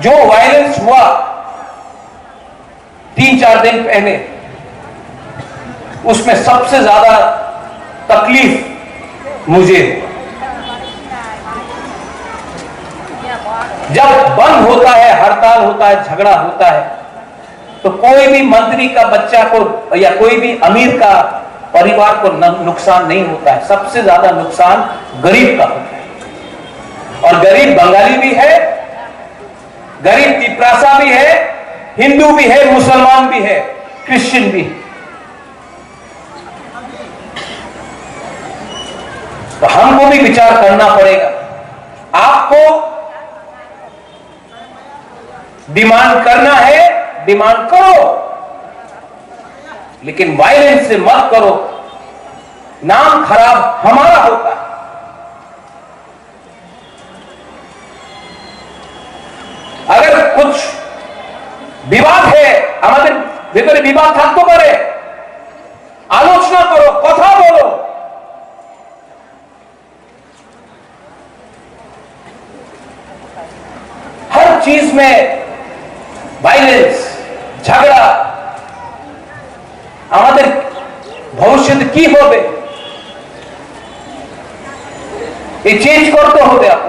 जो वायलेंस हुआ, तीन चार दिन पहले, उसमें सबसे ज़्यादा तकलीफ़ मुझे जब बंद होता है, हड़ताल होता है, झगड़ा होता है तो कोई भी मंत्री का बच्चा को या कोई भी अमीर का परिवार को नुकसान नहीं होता है। सबसे ज़्यादा नुकसान गरीब का होता है। और गरीब बंगाली भी है गरीब तिपरासा भी है, हिंदू भी है, मुसलमान भी है, क्रिश्चियन भी है। तो हमको भी विचार करना पड़ेगा। आपको डिमांड करना है, डिमांड करो। लेकिन वायलेंस से मत करो। नाम खराब हमारा होता कुछ বিবাদ है আমাদের ভেতরে বিবাদ থাকতে পারে আলোচনা করো কথা বলো हर चीज में वायलेंस ঝগড়া আমাদের ভবিষ্যতে কি হবে এই চেঞ্জ করতে হবে আপনার